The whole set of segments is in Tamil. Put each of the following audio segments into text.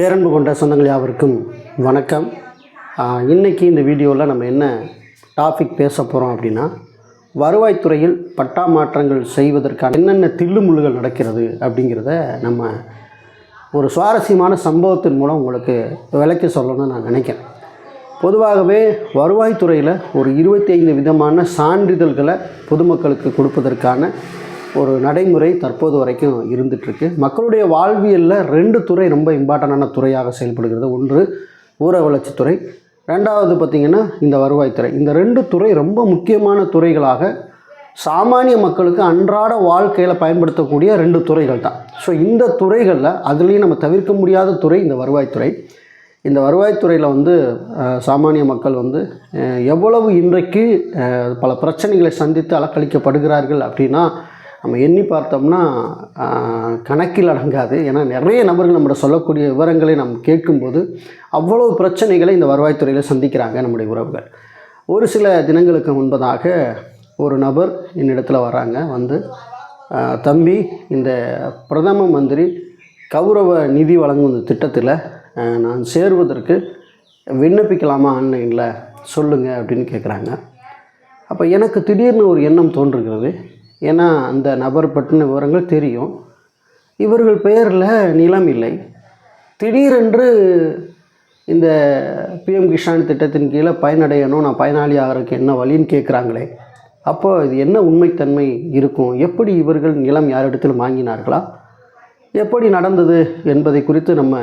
பேரன்பு கொண்ட சொந்தங்கள் யாவருக்கும் வணக்கம். இன்றைக்கி இந்த வீடியோவில் நம்ம என்ன டாபிக் பேச போகிறோம் அப்படின்னா வருவாய்த்துறையில் பட்டா மாற்றங்கள் செய்வதற்கான என்னென்ன தில்லுமுள்ளுகள் நடக்கிறது அப்படிங்கிறத நம்ம ஒரு சுவாரஸ்யமான சம்பவத்தின் மூலம் உங்களுக்கு விளக்கி சொல்லணும்னு நான் நினைக்கிறேன். பொதுவாகவே வருவாய்த்துறையில் ஒரு இருபத்தி ஐந்து விதமான சான்றிதழ்களை பொதுமக்களுக்கு கொடுப்பதற்கான ஒரு நடைமுறை தற்போது வரைக்கும் இருந்துகிட்ருக்கு மக்களுடைய வாழ்வியலில் ரெண்டு துறை ரொம்ப இம்பார்ட்டண்டான துறையாக செயல்படுகிறது. ஒன்று ஊரக வளர்ச்சித்துறை ரெண்டாவது பார்த்திங்கன்னா இந்த வருவாய்த்துறை இந்த ரெண்டு துறை ரொம்ப முக்கியமான துறைகளாக சாமானிய மக்களுக்கு அன்றாட வாழ்க்கையில் பயன்படுத்தக்கூடிய ரெண்டு துறைகள் தான். ஸோ இந்த துறைகளில் அதுலேயும் நம்ம தவிர்க்க முடியாத துறை இந்த வருவாய்த்துறை இந்த வருவாய்த்துறையில் வந்து சாமானிய மக்கள் வந்து எவ்வளவு இன்றைக்கு பல பிரச்சனைகளை சந்தித்து அலக்களிக்கப்படுகிறார்கள் அப்படின்னா நம்ம எண்ணி பார்த்தோம்னா கணக்கில் அடங்காது. ஏன்னா நிறைய நபர்கள் நம்மளோட சொல்லக்கூடிய விவரங்களை நாம் கேட்கும்போது அவ்வளவு பிரச்சனைகளை இந்த வருவாய்த்துறையில் சந்திக்கிறாங்க நம்முடைய உறவுகள். ஒரு சில தினங்களுக்கு முன்பதாக ஒரு நபர் என்னிடத்தில் வராங்க வந்து தம்பி இந்த பிரதம மந்திரி கௌரவ நிதி வழங்கும் இந்த திட்டத்தில் நான் சேருவதற்கு விண்ணப்பிக்கலாமா ஆன்லைனில்? சொல்லுங்கள் அப்படின்னு கேட்குறாங்க அப்போ எனக்கு திடீர்னு ஒரு எண்ணம் தோன்றுகிறது. ஏன்னா அந்த நபர் பற்றின விவரங்கள் தெரியும். இவர்கள் பெயரில் நிலம் இல்லை. திடீரென்று இந்த பிஎம் கிஷான் திட்டத்தின் கீழே பயனடையணும் நான் பயனாளி ஆகிறதுக்கு என்ன வழின்னு கேட்குறாங்களே. அப்போ இது என்ன உண்மைத்தன்மை இருக்கும்? எப்படி இவர்கள் நிலம் யாரிடத்திலும் வாங்கினார்களா? எப்படி நடந்தது என்பதை குறித்து நம்ம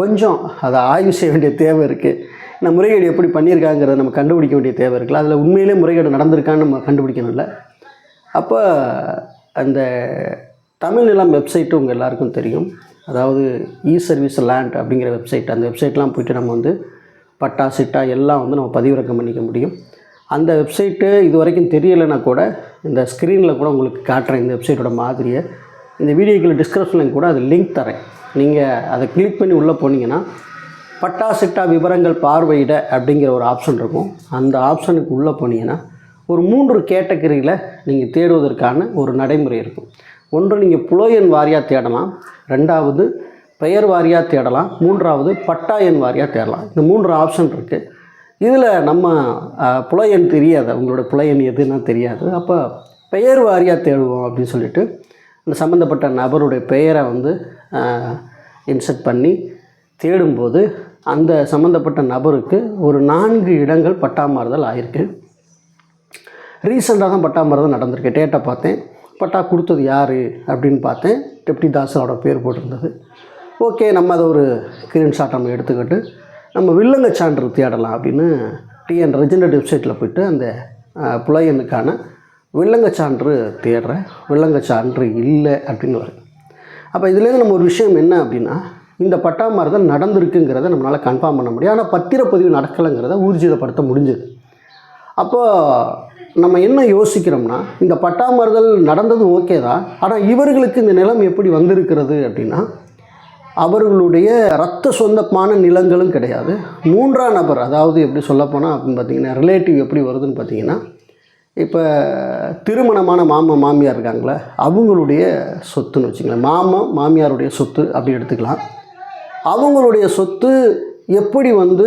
கொஞ்சம் அதை ஆய்வு செய்ய வேண்டிய தேவை இருக்குது இந்த முறைகேடு எப்படி பண்ணியிருக்காங்கிறத நம்ம கண்டுபிடிக்க வேண்டிய தேவை இருக்குல்ல அதில் உண்மையிலே முறைகேடு நடந்திருக்கான்னு நம்ம கண்டுபிடிக்கணும்ல. அப்போ அந்த தமிழ் நிலம் வெப்சைட்டு உங்கள் எல்லாருக்கும் தெரியும். அதாவது இ சர்வீஸ் லேண்ட் அப்படிங்கிற வெப்சைட் அந்த வெப்சைட்லாம் போயிட்டு நம்ம வந்து பட்டா சிட்டா எல்லாம் வந்து நம்ம பதிவிறக்கம் பண்ணிக்க முடியும். அந்த வெப்சைட்டு இது வரைக்கும் தெரியலைன்னா கூட இந்த ஸ்க்ரீனில் கூட உங்களுக்கு காட்டுறேன் இந்த வெப்சைட்டோட மாதிரியை. இந்த வீடியோக்குள்ள டிஸ்கிரிப்ஷனில் கூட அது லிங்க் தரேன். நீங்கள் அதை கிளிக் பண்ணி உள்ளே போனீங்கன்னா பட்டா சிட்டா விவரங்கள் பார்வையிட அப்படிங்கிற ஒரு ஆப்ஷன் இருக்கும். அந்த ஆப்ஷனுக்கு உள்ளே போனீங்கன்னா ஒரு மூன்று கேட்டகரியில் நீங்கள் தேடுவதற்கான ஒரு நடைமுறை இருக்கும். ஒன்று நீங்கள் புலோயன் வாரியாக தேடலாம். ரெண்டாவது பெயர் வாரியாக தேடலாம். மூன்றாவது பட்டாயன் வாரியாக தேடலாம். இந்த மூன்று ஆப்ஷன் இருக்குது இதில் நம்ம புலையன் தெரியாது. உங்களோட புலையன் எதுன்னா தெரியாது. அப்போ பெயர் வாரியாக தேடுவோம் அப்படின்னு சொல்லிட்டு இந்த சம்மந்தப்பட்ட நபருடைய பெயரை வந்து இன்செர்ட் பண்ணி தேடும்போது அந்த சம்மந்தப்பட்ட நபருக்கு ஒரு நான்கு இடங்கள் பட்டாமாறுதல் ஆயிருக்கு. ரீசெண்டாக தான் பட்டா மாறுதல் நடந்திருக்கு. டேட்டை பார்த்தேன். பட்டா கொடுத்தது யார் அப்படின்னு பார்த்தேன். டெப்டி தாஸோட பேர் போட்டிருந்தது. ஓகே நம்ம அதை ஒரு ஸ்க்ரீன்ஷாட் நம்ம எடுத்துக்கிட்டு நம்ம வில்லங்க சான்று தேடலாம் அப்படின்னு டிஎன் ரெஜினட் வெப்சைட்டில் போயிட்டு அந்த புலையனுக்கான வில்லங்க சான்று தேடுறேன். வில்லங்க சான்று இல்லை அப்படின்னு வரும் அப்போ இதுலேருந்து நம்ம ஒரு விஷயம் என்ன அப்படின்னா இந்த பட்டா தான் நடந்திருக்குங்கிறத நம்மளால் கன்ஃபார்ம் பண்ண முடியும். ஆனால் பத்திரப்பதிவு நடக்கலைங்கிறத ஊர்ஜிதப்படுத்த முடிஞ்சது. அப்போது நம்ம என்ன யோசிக்கிறோம்னா இந்த பட்டாமறுதல் நடந்தது ஓகே தான் ஆனால் இவர்களுக்கு இந்த நிலம் எப்படி வந்திருக்கிறது அப்படின்னா அவர்களுடைய ரத்த சொந்தமான நிலங்களும் கிடையாது. மூன்றாம் நபர் அதாவது எப்படி சொல்லப்போனால் அப்படின்னு பார்த்தீங்கன்னா ரிலேட்டிவ் எப்படி வருதுன்னு பார்த்தீங்கன்னா இப்போ திருமணமான மாமன் மாமியார் இருக்காங்களே அவங்களுடைய சொத்துன்னு வச்சுங்களேன் மாமன் மாமியாருடைய சொத்து அப்படி எடுத்துக்கலாம். அவங்களுடைய சொத்து எப்படி வந்து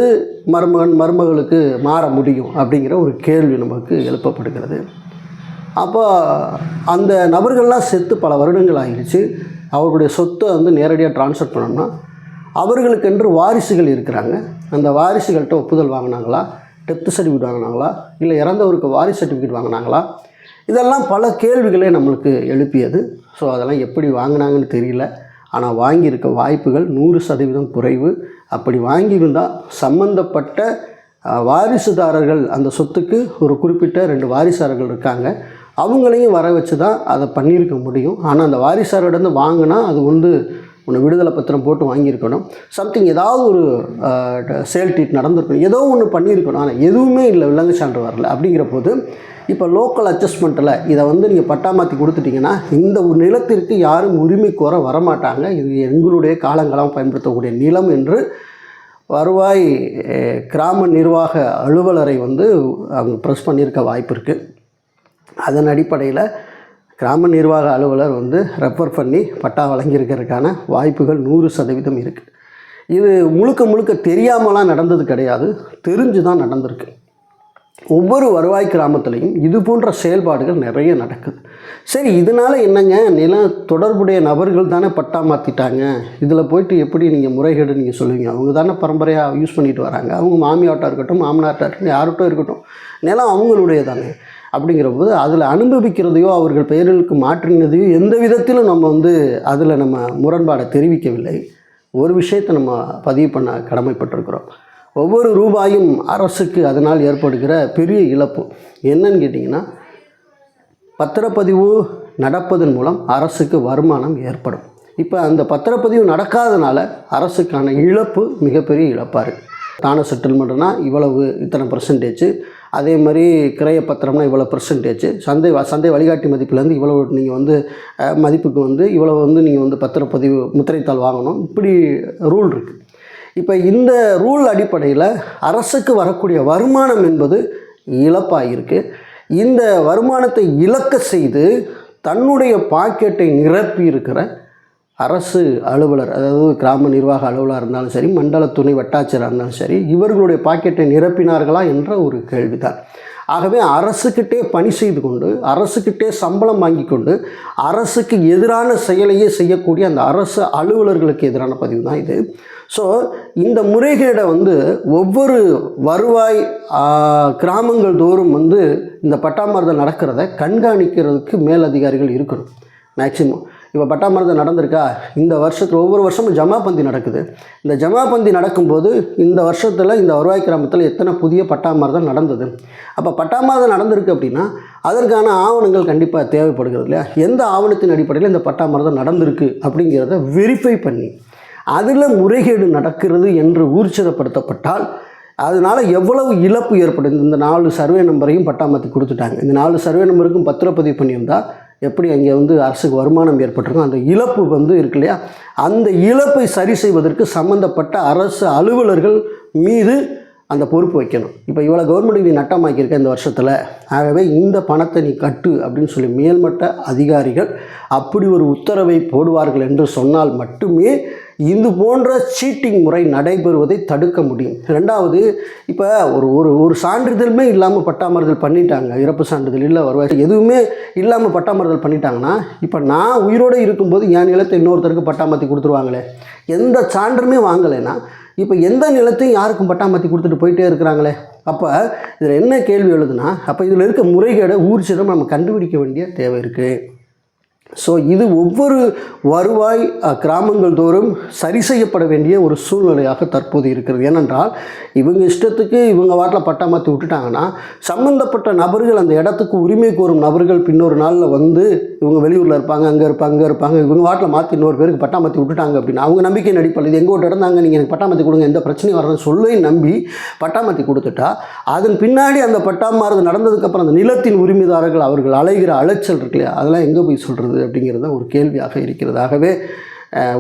மருமகன் மருமகளுக்கு மாற முடியும் அப்படிங்கிற ஒரு கேள்வி நமக்கு எழுப்பப்படுகிறது. அப்போ அந்த நபர்கள்லாம் செத்து பல வருடங்கள் ஆகிடுச்சு. அவர்களுடைய சொத்தை வந்து நேரடியாக ட்ரான்ஸ்ஃபர் பண்ணோம்னா அவர்களுக்கென்று வாரிசுகள் இருக்கிறாங்க. அந்த வாரிசுகள்கிட்ட ஒப்புதல் வாங்கினாங்களா? Death certificate வாங்கினாங்களா? இல்லை இறந்தவருக்கு வாரிசு சர்டிஃபிகேட் வாங்கினாங்களா? இதெல்லாம் பல கேள்விகளே நம்மளுக்கு எழுப்பியது. ஸோ அதெல்லாம் எப்படி வாங்கினாங்கன்னு தெரியல. ஆனால் வாங்கியிருக்க வாய்ப்புகள் நூறு சதவீதம் குறைவு. அப்படி வாங்கியிருந்தால் சம்பந்தப்பட்ட வாரிசுதாரர்கள் அந்த சொத்துக்கு ஒரு குறிப்பிட்ட ரெண்டு வாரிசாரர்கள் இருக்காங்க. அவங்களையும் வர வச்சு தான் அதை பண்ணியிருக்க முடியும். ஆனால் அந்த வாரிசாரிடம் வாங்கினா அது வந்து ஒன்று விடுதலை பத்திரம் போட்டு வாங்கியிருக்கணும். சம்திங் ஏதாவது ஒரு சேல் ட்ரீட் நடந்திருக்கணும். ஏதோ ஒன்று பண்ணியிருக்கணும். ஆனால் எதுவுமே இல்லை விலங்கு சான்று வரல. அப்படிங்கிற போது இப்போ லோக்கல் அட்ஜஸ்ட்மெண்ட்டில் இதை வந்து நீங்கள் பட்டா மாற்றி இந்த ஒரு நிலத்திற்கு யாரும் உரிமை கோர வரமாட்டாங்க. இது எங்களுடைய காலங்களாக பயன்படுத்தக்கூடிய நிலம் என்று வருவாய் கிராம நிர்வாக அலுவலரை வந்து அவங்க ப்ரெஸ் பண்ணியிருக்க வாய்ப்பு இருக்குது அதன் அடிப்படையில் கிராம நிர்வாக அலுவலர் வந்து ரெஃபர் பண்ணி பட்டா வழங்கியிருக்கிறதுக்கான வாய்ப்புகள் நூறு சதவீதம் இருக்குது இது முழுக்க முழுக்க தெரியாமலாம் நடந்தது கிடையாது. தெரிஞ்சு தான் நடந்திருக்கு. ஒவ்வொரு வருவாய் கிராமத்துலேயும் இது போன்ற செயல்பாடுகள் நிறைய நடக்குது. சரி இதனால் என்னங்க? நில தொடர்புடைய நபர்கள் தானே பட்டா மாற்றிட்டாங்க இதில் போயிட்டு எப்படி நீங்கள் முறைகேடு நீங்கள் சொல்லுவீங்க? அவங்க தானே பரம்பரையாக யூஸ் பண்ணிட்டு வராங்க. அவங்க மாமியார்ட்டாக இருக்கட்டும் மாமனார்ட்டாக இருக்கட்டும் யார்கிட்டும் இருக்கட்டும். நிலம் அவங்களுடைய தானே அப்படிங்கிற போது அதில் அனுபவிக்கிறதையோ அவர்கள் பெயர்களுக்கு மாற்றினதையோ எந்த விதத்திலும் நம்ம வந்து அதில் நம்ம முரண்பாடை தெரிவிக்கவில்லை. ஒரு விஷயத்தை நம்ம பதிவு பண்ண கடமைப்பட்டிருக்கிறோம். ஒவ்வொரு ரூபாயும் அரசுக்கு அதனால் ஏற்படுகிற பெரிய இழப்பு என்னன்னு கேட்டிங்கன்னா பத்திரப்பதிவு நடப்பதன் மூலம் அரசுக்கு வருமானம் ஏற்படும். இப்போ அந்த பத்திரப்பதிவு நடக்காதனால அரசுக்கான இழப்பு மிகப்பெரிய இழப்பாக இருக்குது தான செட்டில்மெண்ட்னால் இவ்வளவு இத்தனை பர்சன்டேஜ் அதே மாதிரி கிரைய பத்திரம்னா இவ்வளோ பர்சன்டேஜ் சந்தை சந்தை வழிகாட்டி மதிப்புலேருந்து இவ்வளவு நீங்கள் வந்து மதிப்புக்கு வந்து இவ்வளோ வந்து நீங்கள் வந்து பத்திரப்பதிவு முத்திரைத்தாள் வாங்கணும். இப்படி ரூல் இருக்குது இப்போ இந்த ரூல் அடிப்படையில் அரசுக்கு வரக்கூடிய வருமானம் என்பது இழப்பாக இருக்குது இந்த வருமானத்தை இழக்க செய்து தன்னுடைய பாக்கெட்டை நிரப்பி இருக்கிற அரசு அலுவலர் அதாவது கிராம நிர்வாக அலுவலராக இருந்தாலும் சரி மண்டல துணை வட்டாட்சியராக இருந்தாலும் சரி இவர்களுடைய பாக்கெட்டை நிரப்பினார்களா என்ற ஒரு கேள்விதான். ஆகவே அரசுக்கிட்டே பணி செய்து கொண்டு அரசுக்கிட்டே சம்பளம் வாங்கி கொண்டு அரசுக்கு எதிரான செயலையே செய்யக்கூடிய அந்த அரசு அலுவலர்களுக்கு எதிரான பதிவு தான் இது. ஸோ இந்த முறைகேடை வந்து ஒவ்வொரு வருவாய் கிராமங்கள் தோறும் வந்து இந்த பட்டாமரதம் நடக்கிறத கண்காணிக்கிறதுக்கு மேலதிகாரிகள் இருக்கணும். மேக்சிமம் இப்போ பட்டாமரதம் நடந்திருக்கா? இந்த வருஷத்தில் ஒவ்வொரு வருஷமும் ஜமாபந்தி நடக்குது. இந்த ஜமாபந்தி நடக்கும்போது இந்த வருஷத்தில் இந்த வருவாய் கிராமத்தில் எத்தனை புதிய பட்டாமரதம் நடந்தது? அப்போ பட்டாமரதம் நடந்திருக்கு அப்படின்னா அதற்கான ஆவணங்கள் கண்டிப்பாக தேவைப்படுகிறது இல்லையா? எந்த ஆவணத்தின் அடிப்படையில் இந்த பட்டாமரதம் நடந்திருக்கு அப்படிங்கிறத வெரிஃபை பண்ணி அதில் முறைகேடு நடக்கிறது என்று ஊர்ச்சிதப்படுத்தப்பட்டால் அதனால் எவ்வளவு இழப்பு ஏற்படும்? இந்த நாலு சர்வே நம்பரையும் பட்டாமத்துக்கு கொடுத்துட்டாங்க. இந்த நாலு சர்வே நம்பருக்கும் பத்திரப்பதிவு பண்ணியிருந்தால் எப்படி அங்கே வந்து அரசுக்கு வருமானம் ஏற்பட்டிருக்கும் அந்த இழப்பு வந்து இருக்கு இல்லையா? அந்த இழப்பை சரி செய்வதற்கு சம்பந்தப்பட்ட அரசு அலுவலர்கள் மீது அந்த பொறுப்பு வைக்கணும். இப்போ இவ்வளோ கவர்மெண்ட் நீ நட்டமாக்கியிருக்க இந்த வருஷத்தில் ஆகவே இந்த பணத்தை நீ கட்டு அப்படின்னு சொல்லி மேல்மட்ட அதிகாரிகள் அப்படி ஒரு உத்தரவை போடுவார்கள் என்று சொன்னால் மட்டுமே இது போன்ற சீட்டிங் முறை நடைபெறுவதை தடுக்க முடியும். ரெண்டாவது இப்போ ஒரு ஒரு ஒரு சான்றிதழுமே இல்லாமல் பட்டாமறுதல் பண்ணிட்டாங்க. இறப்பு சான்றிதழ் இல்லை வருவாய் எதுவுமே இல்லாமல் பட்டாமறுதல் பண்ணிட்டாங்கன்னா இப்போ நான் உயிரோடு இருக்கும்போது என் நிலத்தை இன்னொருத்தருக்கு பட்டாமத்தி கொடுத்துருவாங்களே. எந்த சான்றுமே வாங்கலைன்னா இப்போ எந்த நிலத்தையும் யாருக்கும் பட்டாமத்தி கொடுத்துட்டு போயிட்டே இருக்கிறாங்களே? அப்போ இதில் என்ன கேள்வி எழுதுனா அப்போ இதில் இருக்க முறைகேடை ஊர்ச்சிடம் நம்ம கண்டுபிடிக்க வேண்டிய தேவை இருக்குது ஸோ இது ஒவ்வொரு வருவாய் கிராமங்கள் தோறும் சரி செய்யப்பட வேண்டிய ஒரு சூழ்நிலையாக தற்போது இருக்கிறது. ஏனென்றால் இவங்க இஷ்டத்துக்கு இவங்க வாட்டில் பட்டா மாற்றி விட்டுட்டாங்கன்னா சம்பந்தப்பட்ட நபர்கள் அந்த இடத்துக்கு உரிமை கோரும் நபர்கள் பின்னொரு நாளில் வந்து இவங்க வெளியூரில் இருப்பாங்க அங்கே இருப்பாங்க அங்கே இருப்பாங்க இவங்க வாட்டில் மாற்றி இன்னொரு பேருக்கு பட்டா மாற்றி விட்டுட்டாங்க அப்படின்னு அவங்க நம்பிக்கை நடிப்பில் இது எங்கள் வீட்டு இருந்தாங்க நீங்கள் எனக்கு பட்டா மாற்றி கொடுங்க எந்த பிரச்சனையும் வரணும் சொல்லி நம்பி பட்டா மாற்றி கொடுத்துட்டா அதன் பின்னாடி அந்த பட்டா மாறுது நடந்ததுக்கப்புறம் அந்த நிலத்தின் உரிமைதாரர்கள் அவர்கள் அலைகிற அலைச்சல் இருக்கு இல்லையா? அதெல்லாம் எங்கே போய் சொல்கிறது அப்படிங்கிறது தான் ஒரு கேள்வியாக இருக்கிறது. ஆகவே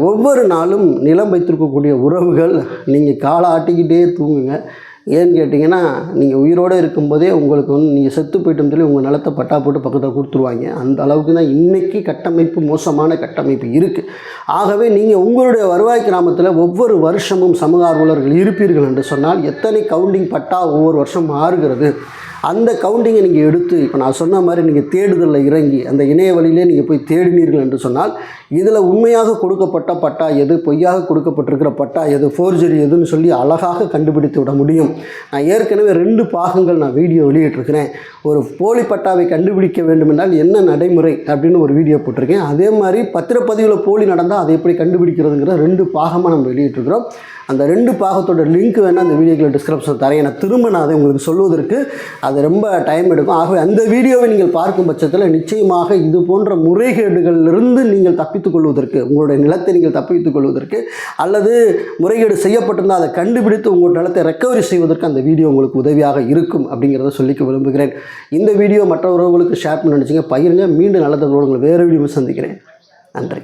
ஒவ்வொரு நாளும் நிலம் வைத்திருக்கக்கூடிய உறவுகள் நீங்கள் காலை ஆட்டிக்கிட்டே தூங்குங்க. ஏன்னு கேட்டிங்கன்னா நீங்கள் உயிரோடு இருக்கும்போதே உங்களுக்கு வந்து நீங்கள் செத்து போயிட்டோம்னு சொல்லி உங்கள் நிலத்தை பட்டா போட்டு பக்கத்தில் கொடுத்துருவாங்க. அந்த அளவுக்கு தான் இன்றைக்கி கட்டமைப்பு மோசமான கட்டமைப்பு இருக்குது ஆகவே நீங்கள் உங்களுடைய வருவாய் கிராமத்தில் ஒவ்வொரு வருஷமும் சமூக ஆர்வலர்கள் இருப்பீர்கள் என்று சொன்னால் எத்தனை கவுண்டிங் பட்டா ஒவ்வொரு வருஷம் மாறுகிறது? அந்த கவுண்டிங்கை நீங்கள் எடுத்து இப்போ நான் சொன்ன மாதிரி நீங்கள் தேடுதலில் இறங்கி அந்த இணைய வழியிலே நீங்கள் போய் தேடினீர்கள் என்று சொன்னால் இதில் உண்மையாக கொடுக்கப்பட்ட பட்டா எது பொய்யாக கொடுக்கப்பட்டிருக்கிற பட்டா எது ஃபோர்ஜரி எதுன்னு சொல்லி அழகாக கண்டுபிடித்து விட முடியும். நான் ஏற்கனவே ரெண்டு பாகங்கள் நான் வீடியோ வெளியிட்டிருக்கிறேன். ஒரு போலி பட்டாவை கண்டுபிடிக்க வேண்டுமென்றால் என்ன நடைமுறை அப்படின்னு ஒரு வீடியோ போட்டிருக்கேன். அதே மாதிரி பத்திரப்பதிவில் போலி நடந்தால் அதை எப்படி கண்டுபிடிக்கிறதுங்கிற ரெண்டு பாகமாக நம்ம வெளியிட்டிருக்கிறோம். அந்த ரெண்டு பாகத்தோட லிங்க் வேணால் அந்த வீடியோக்கில் டிஸ்கிரிப்ஷன் தரேன். நான் திரும்ப நான் அதை உங்களுக்கு சொல்வதற்கு அது ரொம்ப டைம் எடுக்கும். ஆகவே அந்த வீடியோவை நீங்கள் பார்க்கும் பட்சத்தில் நிச்சயமாக இது போன்ற முறைகேடுகளிலிருந்து நீங்கள் தப்பித்துக் கொள்வதற்கு உங்களுடைய நிலத்தை நீங்கள் தப்பித்துக் கொள்வதற்கு அல்லது முறைகேடு செய்யப்பட்டிருந்தால் அதை கண்டுபிடித்து உங்கள் நிலத்தை ரெக்கவரி செய்வதற்கு அந்த வீடியோ உங்களுக்கு உதவியாக இருக்கும் அப்படிங்கிறத சொல்லிக்க விரும்புகிறேன். இந்த வீடியோ மற்ற உறவுகளுக்கு ஷேர் பண்ண நினச்சிங்க. பகிருங்க. மீண்டும் நல்ல தகவல்களை வேறு வீடியோ சந்திக்கிறேன். நன்றி.